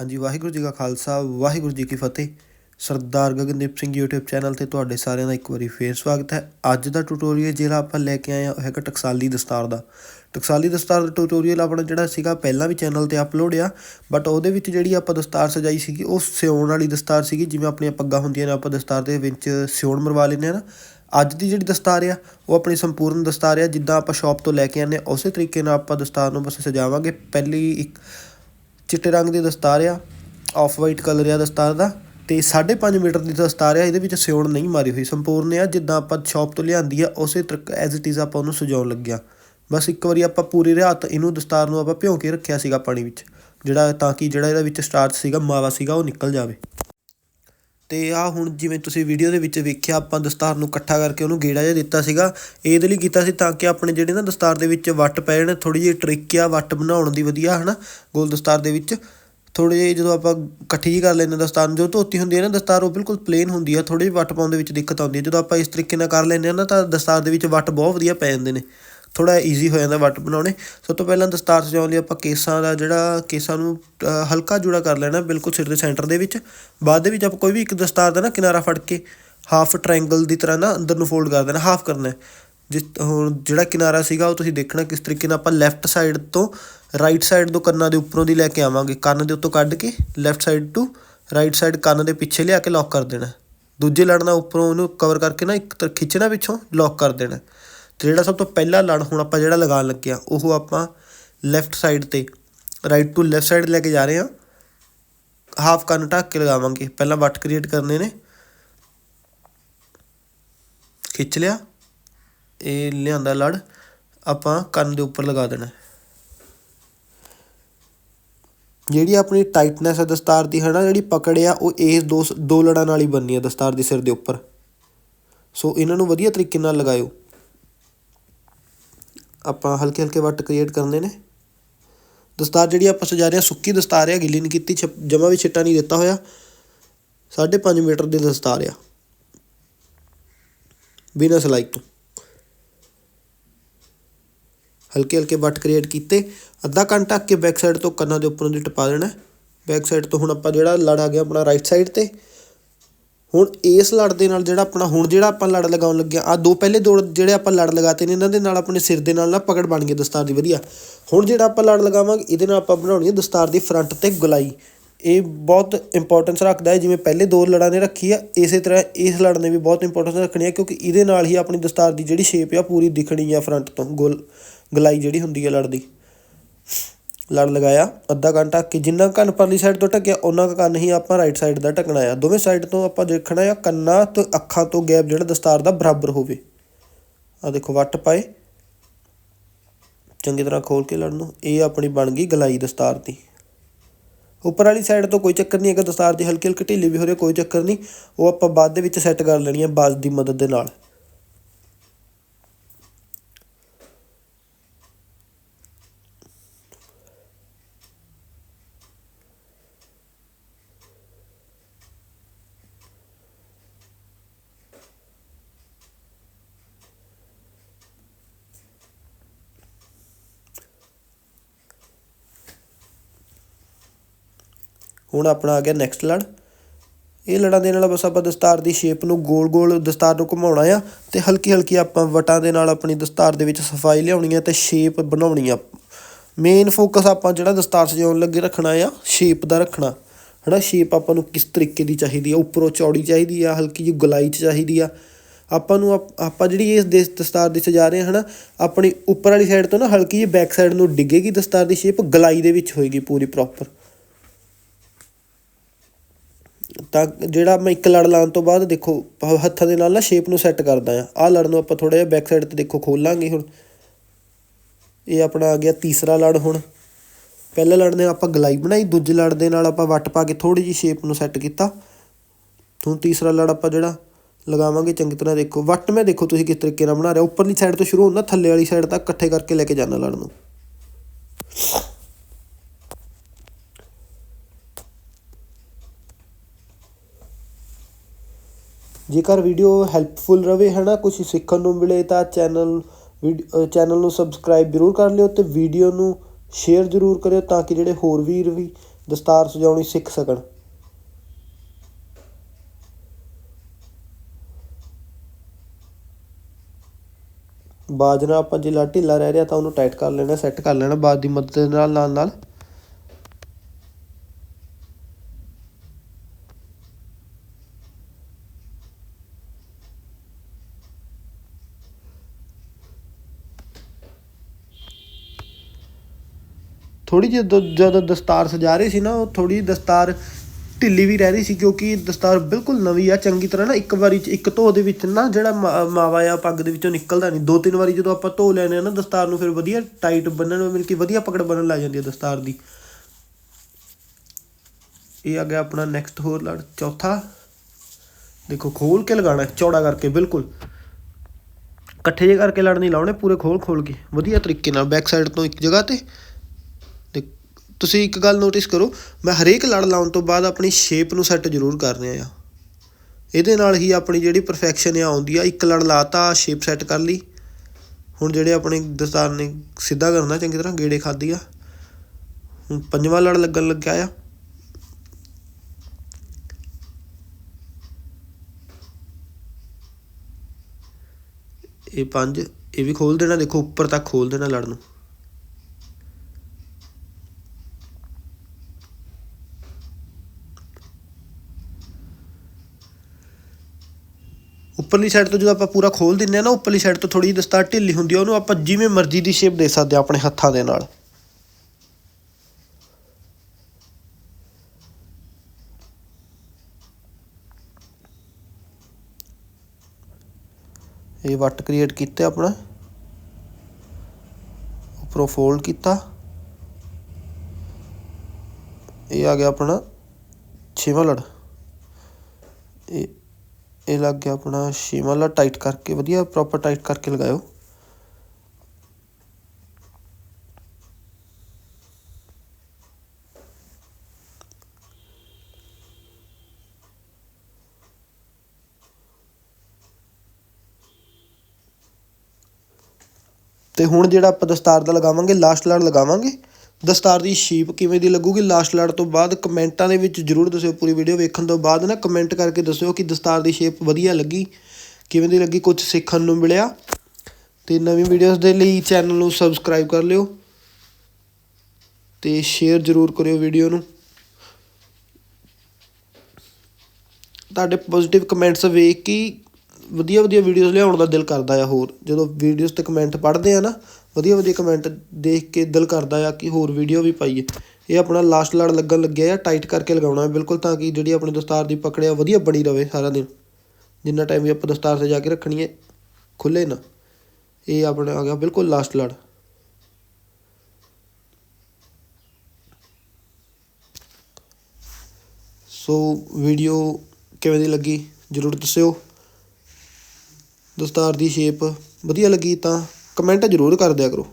ਹਾਂਜੀ, ਵਾਹਿਗੁਰੂ ਜੀ ਕਾ ਖਾਲਸਾ, ਵਾਹਿਗੁਰੂ ਜੀ ਕੀ ਫਤਿਹ। ਸਰਦਾਰ ਗਗਨਦੀਪ ਸਿੰਘ YouTube ਚੈਨਲ ਤੇ ਤੁਹਾਡੇ ਸਾਰਿਆਂ ਦਾ ਇੱਕ ਵਾਰੀ ਫੇਰ ਸਵਾਗਤ ਹੈ। ਅੱਜ ਦਾ ਟਿਊਟੋਰੀਅਲ ਜਿਹੜਾ ਆਪਾਂ ਲੈ ਕੇ ਆਏ ਹਾਂ, ਉਹ ਹੈਗਾ ਟਕਸਾਲੀ ਦਸਤਾਰ ਦਾ। ਟਕਸਾਲੀ ਦਸਤਾਰ ਦਾ ਟਿਊਟੋਰੀਅਲ ਆਪਣਾ ਜਿਹੜਾ ਸੀਗਾ, ਪਹਿਲਾਂ ਵੀ ਚੈਨਲ ਤੇ ਅਪਲੋਡ ਆ ਬਟ ਉਹਦੇ ਵਿੱਚ ਜਿਹੜੀ ਆਪਾਂ ਦਸਤਾਰ ਸਜਾਈ ਸੀਗੀ, ਉਹ ਸਿਉਣ ਵਾਲੀ ਦਸਤਾਰ ਸੀਗੀ, ਜਿਵੇਂ ਆਪਣੀਆਂ ਪੱਗਾਂ ਹੁੰਦੀਆਂ ਨੇ, ਆਪਾਂ ਦਸਤਾਰ ਦੇ ਵਿੱਚ ਸਿਉਣ ਮਰਵਾ ਲੈਂਦੇ ਆ ਨਾ। ਅੱਜ ਦੀ ਜਿਹੜੀ ਦਸਤਾਰ ਆ, ਉਹ ਆਪਣੀ ਸੰਪੂਰਨ ਦਸਤਾਰ ਆ, ਜਿੱਦਾਂ ਆਪਾਂ ਸ਼ਾਪ ਤੋਂ ਲੈ ਕੇ ਆਨੇ ਉਸੇ ਤਰੀਕੇ ਨਾਲ ਆਪਾਂ ਦਸਤਾਰ ਨੂੰ ਬਸ ਸਜਾਵਾਂਗੇ। ਪਹਿਲੀ ਇੱਕ ਚਿੱਟੇ ਰੰਗ ਦੀ ਦਸਤਾਰ ਆ ਆਫ ਵਾਈਟ ਕਲਰ ਆ ਦਸਤਾਰ ਦਾ, ਤੇ 5.5 ਮੀਟਰ ਦੀ ਦਸਤਾਰ ਆ, ਇਹਦੇ ਵਿੱਚ ਸਿਉਣ ਨਹੀਂ ਮਾਰੀ ਹੋਈ, ਸੰਪੂਰਨ ਆ, ਜਿੱਦਾਂ ਆਪਾਂ ਸ਼ਾਪ ਤੋਂ ਲਿਆਂਦੀ ਆ, ਉਸੇ ਤਰੀਕੇ ਐਜ਼ ਇਟ ਇਜ਼ ਆਪਾਂ ਉਹਨੂੰ ਸਜਾਉਣ ਲੱਗਿਆ। ਬਸ ਇੱਕ ਵਾਰੀ ਆਪਾਂ ਪੂਰੀ ਰਾਤ ਇਹਨੂੰ ਦਸਤਾਰ ਨੂੰ ਆਪਾਂ ਭਿਉਂ ਕੇ ਰੱਖਿਆ ਸੀਗਾ ਪਾਣੀ ਵਿੱਚ, ਜਿਹੜਾ ਤਾਂ ਕਿ ਜਿਹੜਾ ਇਹਦੇ ਵਿੱਚ ਸਟਾਰਚ ਸੀਗਾ, ਮਾਵਾ ਸੀਗਾ, ਉਹ ਨਿਕਲ ਜਾਵੇ। ਅਤੇ ਆਹ ਹੁਣ ਜਿਵੇਂ ਤੁਸੀਂ ਵੀਡੀਓ ਦੇ ਵਿੱਚ ਵੇਖਿਆ ਆਪਾਂ ਦਸਤਾਰ ਨੂੰ ਇਕੱਠਾ ਕਰਕੇ ਉਹਨੂੰ ਗੇੜਾ ਜਿਹਾ ਦਿੱਤਾ ਸੀਗਾ। ਇਹਦੇ ਲਈ ਕੀਤਾ ਸੀ ਤਾਂ ਕਿ ਆਪਣੇ ਜਿਹੜੇ ਨਾ ਦਸਤਾਰ ਦੇ ਵਿੱਚ ਵੱਟ ਪੈ ਜਾਣ ਥੋੜੀ ਜਿਹੀ ਟ੍ਰਿਕ ਆ ਵੱਟ ਬਣਾਉਣ ਦੀ ਵਧੀਆ ਹਨਾ ਗੋਲ ਦਸਤਾਰ ਦੇ ਵਿੱਚ। ਥੋੜੇ ਜਿਹੇ ਜਦੋਂ ਆਪਾਂ ਇਕੱਠੀ ਜਿਹੀ ਕਰ ਲੈਂਦੇ ਦਸਤਾਰ ਨੂੰ, ਜਦੋਂ ਧੋਤੀ ਹੁੰਦੀ ਹੈ ਨਾ ਦਸਤਾਰ ਉਹ ਬਿਲਕੁਲ ਪਲੇਨ ਹੁੰਦੀ ਆ ਥੋੜੀ ਜਿਹੀ ਵੱਟ ਪਾਉਣ ਦੇ ਵਿੱਚ ਦਿੱਕਤ ਆਉਂਦੀ ਹੈ। ਜਦੋਂ ਆਪਾਂ ਇਸ ਤਰੀਕੇ ਨਾਲ ਕਰ ਲੈਂਦੇ ਆ ਨਾ ਤਾਂ ਦਸਤਾਰ ਦੇ ਵਿੱਚ ਵੱਟ ਬਹੁਤ ਵਧੀਆ ਪੈ ਜਾਂਦੇ ਨੇ। ਥੋੜਾ ਈਜ਼ੀ ਹੋ ਜਾਂਦਾ ਵੱਟ ਬਣਾਉਣੇ। ਸਭ ਤੋਂ ਪਹਿਲਾਂ ਦਸਤਾਰ ਸਜਾਉਣ ਲਈ ਆਪਾਂ ਕੇਸਾਂ ਦਾ ਜਿਹੜਾ, ਕੇਸਾਂ ਨੂੰ ਹਲਕਾ ਜੁੜਾ ਕਰ ਲੈਣਾ ਬਿਲਕੁਲ ਸਿਰ ਦੇ ਸੈਂਟਰ ਦੇ ਵਿੱਚ। ਬਾਅਦ ਦੇ ਵਿੱਚ ਆਪਾਂ ਕੋਈ ਵੀ ਇੱਕ ਦਸਤਾਰ ਦਾ ਨਾ ਕਿਨਾਰਾ ਫੜ ਕੇ ਹਾਫ ਟ੍ਰਾਇੰਗਲ ਦੀ ਤਰ੍ਹਾਂ ਨਾ ਅੰਦਰ ਨੂੰ ਫੋਲਡ ਕਰ ਦੇਣਾ ਹਾਫ ਕਰਨਾ। ਜਿਸ, ਹੁਣ ਜਿਹੜਾ ਕਿਨਾਰਾ ਸੀਗਾ ਉਹ ਤੁਸੀਂ ਦੇਖਣਾ ਕਿਸ ਤਰੀਕੇ ਨਾਲ ਆਪਾਂ ਲੈਫਟ ਸਾਈਡ ਤੋਂ ਰਾਈਟ ਸਾਈਡ ਤੋਂ ਕੰਨਾਂ ਦੇ ਉੱਪਰੋਂ ਦੀ ਲੈ ਕੇ ਆਵਾਂਗੇ। ਕੰਨ ਦੇ ਉੱਤੋਂ ਕੱਢ ਕੇ left side to right side ਕੰਨ ਦੇ ਪਿੱਛੇ ਲਿਆ ਕੇ ਲੌਕ ਕਰ ਦੇਣਾ। ਦੂਜੇ ਲੜਨਾ ਉੱਪਰੋਂ ਉਹਨੂੰ ਕਵਰ ਕਰਕੇ ਨਾ ਇੱਕ ਤਰ ਖਿੱਚਣਾ ਪਿੱਛੋਂ ਲੌਕ ਕਰ ਦੇਣਾ। ਤੇ ਜਿਹੜਾ ਸਭ ਤੋਂ ਪਹਿਲਾ ਲੜ ਹੁਣ ਆਪਾਂ ਜਿਹੜਾ ਲਗਾਉਣ ਲੱਗੇ ਆ, ਉਹ ਆਪਾਂ ਲੈਫਟ ਸਾਈਡ ਤੇ ਰਾਈਟ ਟੂ ਲੈਫਟ ਸਾਈਡ ਲੈ ਕੇ ਜਾ ਰਹੇ ਹਾਂ। ਹਾਫ ਕੰਨ ਢੱਕ ਕੇ ਲਗਾਵਾਂਗੇ। ਪਹਿਲਾਂ ਵੱਟ ਕ੍ਰੀਏਟ ਕਰਨੇ ਨੇ। ਖਿੱਚ ਲਿਆ। ਇਹ ਲਿਆਂਦਾ ਲੜ। ਆਪਾਂ ਕੰਨ ਦੇ ਉੱਪਰ ਲਗਾ ਦੇਣਾ। ਜਿਹੜੀ ਆਪਣੀ ਟਾਈਟਨੈਸ ਹੈ ਦਸਤਾਰ ਦੀ ਹੈ ਨਾ ਜਿਹੜੀ ਪਕੜ ਆ, ਉਹ ਇਸ ਦੋ ਦੋ ਲੜਾਂ ਨਾਲ ਹੀ ਬਣਨੀ ਆ ਦਸਤਾਰ ਦੇ ਸਿਰ ਦੇ ਉੱਪਰ। ਸੋ ਇਹਨਾਂ ਨੂੰ ਵਧੀਆ ਤਰੀਕੇ ਨਾਲ ਲਗਾਇਓ। ਆਪਾਂ ਹਲਕੇ ਹਲਕੇ ਵੱਟ ਕ੍ਰੀਏਟ ਕਰਨੇ ਨੇ। ਦਸਤਾਰ ਜਿਹੜੀ ਆਪਾਂ ਸਜਾ ਰਹੇ ਹਾਂ, ਸੁੱਕੀ ਦਸਤਾਰ ਆ ਗਿੱਲੀ ਨਹੀਂ ਕੀਤੀ ਜਮਾ ਵੀ ਛਿੱਟਾ ਨਹੀਂ ਦਿੱਤਾ ਹੋਇਆ। 5.5 ਮੀਟਰ ਦੀ ਦਸਤਾਰ ਆ। ਬਿਨਾਂ ਸਲਾਈ ਤੋਂ। ਹਲਕੇ ਹਲਕੇ ਵੱਟ ਕ੍ਰੀਏਟ ਕੀਤੇ। ਅੱਧਾ ਘੰਟਾ ਢੱਕ ਕੇ ਬੈਕ ਸਾਈਡ ਤੋਂ ਕੰਨਾਂ ਦੇ ਉੱਪਰੋਂ ਦੀ ਟਪਾ ਦੇਣਾ। ਬੈਕ ਸਾਈਡ ਤੋਂ ਹੁਣ ਆਪਾਂ ਜਿਹੜਾ ਲੜ ਆ ਗਿਆ ਆਪਣਾ ਰਾਈਟ ਸਾਈਡ ਤੇ। ਹੁਣ ਇਸ ਲੜ ਦੇ ਨਾਲ ਜਿਹੜਾ ਆਪਣਾ, ਹੁਣ ਜਿਹੜਾ ਆਪਾਂ ਲੜ ਲਗਾਉਣ ਲੱਗੇ ਆ ਦੋ ਪਹਿਲੇ ਦੋ ਜਿਹੜੇ ਆਪਾਂ ਲੜ ਲਗਾਤੇ ਨੇ, ਇਹਨਾਂ ਦੇ ਨਾਲ ਆਪਣੇ ਸਿਰ ਦੇ ਨਾਲ ਨਾ ਪਕੜ ਬਣ ਗਈ ਦਸਤਾਰ ਦੀ, ਵਧੀਆ। ਹੁਣ ਜਿਹੜਾ ਆਪਾਂ ਲੜ ਲਗਾਵਾਂਗੇ, ਇਹਦੇ ਨਾਲ ਆਪਾਂ ਬਣਾਉਣੀ ਹੈ ਦਸਤਾਰ ਦੀ ਫਰੰਟ ਤੇ ਗੁਲਾਈ। ਇਹ ਬਹੁਤ ਇੰਪੋਰਟੈਂਸ ਰੱਖਦਾ ਹੈ, ਜਿਵੇਂ ਪਹਿਲੇ ਦੋ ਲੜਾਂ ਨੇ ਰੱਖੀ ਆ, ਇਸੇ ਤਰ੍ਹਾਂ ਇਸ ਲੜ ਨੇ ਵੀ ਬਹੁਤ ਇੰਪੋਰਟੈਂਸ ਰੱਖਣੀ ਹੈ, ਕਿਉਂਕਿ ਇਹਦੇ ਨਾਲ ਹੀ ਆਪਣੀ ਦਸਤਾਰ ਦੀ ਜਿਹੜੀ ਸ਼ੇਪ ਆ ਪੂਰੀ ਦਿਖਣੀ ਆ ਫਰੰਟ ਤੋਂ, ਗੋਲ ਗਲਾਈ ਜਿਹੜੀ ਹੁੰਦੀ ਹੈ ਲੜ ਦੀ ਲੜ ਲਗਾਇਆ। ਅੱਧਾ ਘੰਟਾ ਕਿ ਜਿੰਨਾ ਕੰਨ ਪਰਲੀ ਸਾਈਡ ਤੋਂ ਢੱਕਿਆ ਉਹਨਾਂ ਕੁ ਕੰਨ ਹੀ ਆਪਾਂ ਰਾਈਟ ਸਾਈਡ ਦਾ ਢੱਕਣਾ ਆ। ਦੋਵੇਂ ਸਾਈਡ ਤੋਂ ਆਪਾਂ ਦੇਖਣਾ ਆ ਕੰਨਾਂ ਤੇ ਅੱਖਾਂ ਤੋਂ ਗੈਪ ਜਿਹੜਾ ਦਸਤਾਰ ਦਾ ਬਰਾਬਰ ਹੋਵੇ। ਆ ਦੇਖੋ, ਵੱਟ ਪਾਏ। ਚੰਗੀ ਤਰ੍ਹਾਂ ਖੋਲ ਕੇ ਲੜ ਨੂੰ ਇਹ ਆਪਣੀ ਬਣ ਗਈ ਗਲਾਈ ਦਸਤਾਰ ਦੀ। ਉੱਪਰ ਵਾਲੀ ਸਾਈਡ ਤੋਂ ਕੋਈ ਚੱਕਰ ਨਹੀਂ ਅਗਰ ਦਸਤਾਰ ਦੀ ਹਲਕੀ ਹਲਕੀ ਢਿੱਲੀ ਵੀ ਹੋ ਰਹੀ ਕੋਈ ਚੱਕਰ ਨਹੀਂ। ਉਹ ਆਪਾਂ ਬਾਅਦ ਦੇ ਵਿੱਚ ਸੈੱਟ ਕਰ ਲੈਣੀ ਹੈ ਬਾਜ਼ ਦੀ ਮਦਦ ਦੇ ਨਾਲ। ਹੁਣ ਆਪਣਾ ਆ ਗਿਆ ਨੈਕਸਟ ਲੜ। ਇਹ ਲੜਾਂ ਦੇ ਨਾਲ ਬਸ ਆਪਾਂ ਦਸਤਾਰ ਦੀ ਸ਼ੇਪ ਨੂੰ ਗੋਲ ਗੋਲ ਦਸਤਾਰ ਨੂੰ ਘੁਮਾਉਣਾ ਆ ਤੇ ਹਲਕੀ ਹਲਕੀ ਆਪਾਂ ਵਟਾਂ ਦੇ ਨਾਲ ਆਪਣੀ ਦਸਤਾਰ ਦੇ ਵਿੱਚ ਸਫ਼ਾਈ ਲਿਆਉਣੀ ਆ ਤੇ ਸ਼ੇਪ ਬਣਾਉਣੀ ਆ। ਮੇਨ ਫੋਕਸ ਆਪਾਂ ਜਿਹੜਾ ਦਸਤਾਰ ਸਜਾਉਣ ਲੱਗੇ ਰੱਖਣਾ ਆ ਸ਼ੇਪ ਦਾ ਰੱਖਣਾ। ਹਨਾ ਸ਼ੇਪ ਆਪਾਂ ਨੂੰ ਕਿਸ ਤਰੀਕੇ ਦੀ ਚਾਹੀਦੀ ਆ? ਉੱਪਰੋਂ ਚੌੜੀ ਚਾਹੀਦੀ ਆ, ਹਲਕੀ ਜਿਹੀ ਗਲਾਈ ਚ ਚਾਹੀਦੀ ਆ। ਆਪਾਂ ਨੂੰ ਆਪਾਂ ਜਿਹੜੀ ਇਸ ਦੇ ਦਸਤਾਰ ਦੀ ਸਜਾ ਰਹੇ ਹਾਂ ਹਨਾ, ਆਪਣੀ ਉੱਪਰ ਵਾਲੀ ਸਾਈਡ ਤੋਂ ਨਾ ਹਲਕੀ ਜਿਹੀ ਬੈਕ ਸਾਈਡ ਨੂੰ ਡਿੱਗੇਗੀ ਦਸਤਾਰ ਦੀ ਸ਼ੇਪ ਗਲਾਈ ਦੇ ਵਿੱਚ ਹੋਏਗੀ ਪੂਰੀ ਪ੍ਰੋਪਰ ਤਾਂ ਜਿਹੜਾ ਮੈਂ ਇੱਕ ਲੜ ਲਾਉਣ ਤੋਂ ਬਾਅਦ ਦੇਖੋ ਹੱਥਾਂ ਦੇ ਨਾਲ ਨਾ ਸ਼ੇਪ ਨੂੰ ਸੈੱਟ ਕਰਦਾ ਆ ਆਹ ਲੜ ਨੂੰ ਆਪਾਂ ਥੋੜਾ ਜਿਹਾ ਬੈਕ ਸਾਈਡ ਤੇ ਦੇਖੋ ਖੋਲਾਂਗੇ ਹੁਣ। ਇਹ ਆਪਣਾ ਆ ਗਿਆ ਤੀਸਰਾ ਲੜ ਹੁਣ। ਪਹਿਲੇ ਲੜ ਨੇ ਆਪਾਂ ਗਲਾਈ ਬਣਾਈ, ਦੂਜੇ ਲੜ ਦੇ ਨਾਲ ਆਪਾਂ ਵੱਟ ਪਾ ਕੇ ਥੋੜੀ ਜਿਹੀ ਸ਼ੇਪ ਨੂੰ ਸੈੱਟ ਕੀਤਾ। ਹੁਣ ਤੀਸਰਾ ਲੜ ਆਪਾਂ ਜਿਹੜਾ ਲਗਾਵਾਂਗੇ, ਚੰਗੀ ਤਰ੍ਹਾਂ ਦੇਖੋ। ਵੱਟ ਮੈਂ ਦੇਖੋ ਤੁਸੀਂ ਕਿਸ ਤਰੀਕੇ ਨਾਲ ਬਣਾ ਰਹੇ ਉੱਪਰਲੀ ਸਾਈਡ ਤੋਂ ਸ਼ੁਰੂ ਹੁੰਦਾ, ਥੱਲੇ ਵਾਲੀ ਸਾਈਡ ਤੱਕ ਇਕੱਠੇ ਕਰਕੇ ਲੈ ਕੇ ਜਾਣਾ ਲੜ ਨੂੰ। ਜੇਕਰ ਵੀਡੀਓ ਹੈਲਪਫੁਲ ਰਵੇ ਹੈ ਨਾ ਕੁਝ ਸਿੱਖਣ ਨੂੰ ਮਿਲੇ ਤਾਂ ਚੈਨਲ ਚੈਨਲ ਨੂੰ ਸਬਸਕ੍ਰਾਈਬ ਜ਼ਰੂਰ ਕਰ ਲਿਓ ਤੇ ਵੀਡੀਓ ਨੂੰ ਸ਼ੇਅਰ ਜ਼ਰੂਰ ਕਰਿਓ ਤਾਂ ਕਿ ਜਿਹੜੇ ਹੋਰ ਵੀਰ ਵੀ ਦਸਤਾਰ ਸਜਾਉਣੀ ਸਿੱਖ ਸਕਣ। ਬਾਜ ਨਾਲ ਆਪਾਂ ਜੇ ਲਾ ਢਿੱਲਾ ਰਹਿ ਰਿਹਾ ਤਾਂ ਉਹਨੂੰ ਟਾਈਟ ਕਰ ਲੈਣਾ ਸੈੱਟ ਕਰ ਲੈਣਾ ਬਾਜ ਦੀ ਮਦਦ ਨਾਲ ਨਾਲ ਨਾਲ। ਥੋੜੀ ਜਿਹੀ ਜਦੋਂ ਦਸਤਾਰ ਸਜਾ ਰਹੇ ਸੀ ਨਾ, ਉਹ ਥੋੜੀ ਦਸਤਾਰ ਢਿੱਲੀ ਵੀ ਰਹਿ ਰਹੀ ਸੀ ਕਿਉਂਕਿ ਦਸਤਾਰ ਬਿਲਕੁਲ ਨਵੀਂ ਆ, ਚੰਗੀ ਤਰ੍ਹਾਂ ਨਾ ਇੱਕ ਵਾਰੀ ਚ, ਇੱਕ ਧੋ ਦੇ ਵਿੱਚ ਨਾ ਜਿਹੜਾ ਮਾ- ਮਾਵਾ ਆ ਪੱਗ ਦੇ ਵਿੱਚੋਂ ਨਿਕਲਦਾ ਨਹੀਂ। ਦੋ ਤਿੰਨ ਵਾਰੀ ਜਦੋਂ ਆਪਾਂ ਧੋ ਲੈਨੇ ਆ ਨਾ ਦਸਤਾਰ ਨੂੰ, ਫਿਰ ਵਧੀਆ ਟਾਈਟ ਬੰਨਣ ਮਿਲ ਕੇ ਵਧੀਆ ਪਕੜ ਬੰਨਣ ਲੱਗ ਜਾਂਦੀ ਹੈ ਦਸਤਾਰ ਦੀ। ਇਹ ਆ ਗਿਆ ਆਪਣਾ ਨੈਕਸਟ ਹੋਰ ਲੜ, ਚੌਥਾ। ਦੇਖੋ, ਖੋਲ ਕੇ ਲਗਾਉਣਾ, ਚੌੜਾ ਕਰਕੇ, ਬਿਲਕੁਲ। ਇਕੱਠੇ ਜੇ ਕਰਕੇ ਲੜ ਨਹੀਂ ਲਾਉਣੇ, ਪੂਰੇ ਖੋਲ ਖੋਲ ਕੇ। ਵਧੀਆ ਤਰੀਕੇ ਨਾਲ ਬੈਕ ਸਾਈਡ ਤੋਂ ਇੱਕ ਜਗ੍ਹਾ ਤੇ ਤੁਸੀਂ ਇੱਕ ਗੱਲ ਨੋਟਿਸ ਕਰੋ, ਮੈਂ ਹਰੇਕ ਲੜ ਲਾਉਣ ਤੋਂ ਬਾਅਦ ਆਪਣੀ ਸ਼ੇਪ ਨੂੰ ਸੈੱਟ ਜ਼ਰੂਰ ਕਰ ਰਿਹਾ ਆ ਇਹਦੇ ਨਾਲ ਹੀ ਆਪਣੀ ਜਿਹੜੀ ਪਰਫੈਕਸ਼ਨ ਆ ਆਉਂਦੀ ਆ, ਇੱਕ ਲੜ ਲਾਤਾ ਸ਼ੇਪ ਸੈੱਟ ਕਰ ਲਈ। ਹੁਣ ਜਿਹੜੇ ਆਪਣੇ ਦਸਤਾਰ ਨੇ ਸਿੱਧਾ ਕਰਨਾ, ਚੰਗੀ ਤਰ੍ਹਾਂ ਗੇੜੇ ਖਾਦੀ ਆ। ਹੁਣ ਪੰਜਵਾਂ ਲੜ ਲੱਗਣ ਲੱਗਿਆ ਆ। ਇਹ ਪੰਜ, ਇਹ ਵੀ ਖੋਲ ਦੇਣਾ, ਦੇਖੋ ਉੱਪਰ ਤੱਕ ਖੋਲ ਦੇਣਾ ਲੜ ਨੂੰ। ਉੱਪਰਲੀ ਸਾਈਡ ਤੋਂ ਜਦੋਂ ਆਪਾਂ ਪੂਰਾ ਖੋਲ ਦਿੰਨੇ ਆ ਨਾ, ਉੱਪਰਲੀ ਸਾਈਡ ਤੋਂ ਥੋੜੀ ਦਸਤਾਰ ਢਿੱਲੀ ਹੁੰਦੀ ਆ, ਉਹਨੂੰ ਆਪਾਂ ਜਿਵੇਂ ਮਰਜ਼ੀ ਦੀ ਸ਼ੇਪ ਦੇ ਸਕਦੇ ਆ ਆਪਣੇ ਹੱਥਾਂ ਦੇ ਨਾਲ। ਇਹ ਵੱਟ ਕ੍ਰੀਏਟ ਕੀਤਾ ਆਪਣਾ। ਉੱਪਰੋਂ ਫੋਲਡ ਕੀਤਾ। ਇਹ ਆ ਗਿਆ ਆਪਣਾ ਛੇਵਾਂ ਲੜ। ਇਹ ਇਹ ਲੱਗ ਗਿਆ ਆਪਣਾ ਛੇਵਾਂ ਲੜ ਟਾਈਟ ਕਰਕੇ, ਵਧੀਆ ਪ੍ਰੋਪਰ ਟਾਈਟ ਕਰਕੇ ਲਗਾਇਓ। ਤੇ ਹੁਣ ਜਿਹੜਾ ਆਪਾਂ ਦਸਤਾਰ ਦਾ ਲਗਾਵਾਂਗੇ ਲਾਸਟ ਲੜ ਲਗਾਵਾਂਗੇ। ਦਸਤਾਰ ਦੀ ਸ਼ੇਪ ਕਿਵੇਂ ਦੀ ਲੱਗੂਗੀ? ਲਾਸਟ ਲੜ ਤੋਂ ਬਾਅਦ ਕਮੈਂਟਾਂ ਦੇ ਵਿੱਚ ਜਰੂਰ ਦੱਸਿਓ ਪੂਰੀ ਵੀਡੀਓ ਵੇਖਣ ਤੋਂ ਬਾਅਦ ਨਾ। ਕਮੈਂਟ ਕਰਕੇ ਦੱਸਿਓ ਕਿ ਦਸਤਾਰ ਦੀ ਸ਼ੇਪ ਵਧੀਆ ਲੱਗੀ, ਕਿਵੇਂ ਦੀ ਲੱਗੀ ਕੁਝ ਸਿੱਖਣ ਨੂੰ ਮਿਲਿਆ। ਤੇ ਨਵੀਂ ਵੀਡੀਓਜ਼ ਦੇ ਲਈ ਚੈਨਲ ਨੂੰ ਸਬਸਕ੍ਰਾਈਬ ਕਰ ਲਿਓ ਤੇ ਸ਼ੇਅਰ ਜਰੂਰ ਕਰਿਓ ਵੀਡੀਓ ਨੂੰ। ਤੁਹਾਡੇ ਪੋਜ਼ਿਟਿਵ ਕਮੈਂਟਸ ਵੇਖ ਕੇ ਵਧੀਆ ਵਧੀਆ ਵੀਡੀਓਜ਼ ਲਿਆਉਣ ਦਾ ਦਿਲ ਕਰਦਾ ਆ ਹੋਰ। ਜਦੋਂ ਵੀਡੀਓਜ਼ ਤੇ ਕਮੈਂਟ ਪੜ੍ਹਦੇ ਆ ਨਾ, ਵਧੀਆ ਵਧੀਆ ਕਮੈਂਟ ਦੇਖ ਕੇ ਦਿਲ ਕਰਦਾ ਆ ਕਿ ਹੋਰ ਵੀਡੀਓ ਵੀ ਪਾਈਏ। ਇਹ ਆਪਣਾ ਲਾਸਟ ਲੜ ਲੱਗਣ ਲੱਗਿਆ ਆ ਟਾਈਟ ਕਰਕੇ ਲਗਾਉਣਾ ਹੈ ਬਿਲਕੁਲ ਤਾਂ ਕਿ ਜਿਹੜੀ ਆਪਣੀ ਦਸਤਾਰ ਦੀ ਪਕੜਿਆ ਵਧੀਆ ਬਣੀ ਰਵੇ ਸਾਰਾ ਦਿਨ। ਜਿੰਨਾ ਟਾਈਮ ਵੀ ਆਪਾਂ ਦਸਤਾਰ 'ਤੇ ਜਾ ਕੇ ਰੱਖਣੀ ਹੈ ਖੁੱਲੇ ਨਾ। ਇਹ ਆਪਣਾ ਆ ਗਿਆ ਬਿਲਕੁਲ ਲਾਸਟ ਲੜ। ਸੋ ਵੀਡੀਓ ਕਿਵੇਂ ਦੀ ਲੱਗੀ? ਜਰੂਰ ਦੱਸਿਓ। ਦਸਤਾਰ ਦੀ ਸ਼ੇਪ ਵਧੀਆ ਲੱਗੀ ਤਾਂ ਕਮੈਂਟ ਜ਼ਰੂਰ ਕਰ ਦਿਆ ਕਰੋ।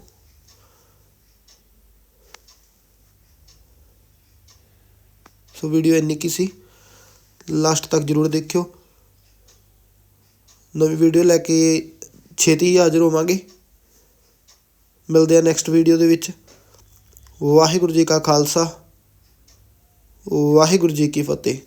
ਸੋ ਵੀਡੀਓ ਇੰਨੀ ਕੀ ਸੀ। ਲਾਸਟ ਤੱਕ ਜ਼ਰੂਰ ਦੇਖਿਓ। ਨਵੀਂ ਵੀਡੀਓ ਲੈ ਕੇ ਛੇਤੀ ਹੀ ਹਾਜ਼ਰ ਹੋਵਾਂਗੇ। ਮਿਲਦੇ ਆ ਨੈਕਸਟ ਵੀਡੀਓ ਦੇ ਵਿੱਚ। ਵਾਹਿਗੁਰੂ ਜੀ ਕਾ ਖਾਲਸਾ। ਵਾਹਿਗੁਰੂ ਜੀ ਕੀ ਫਤਿਹ।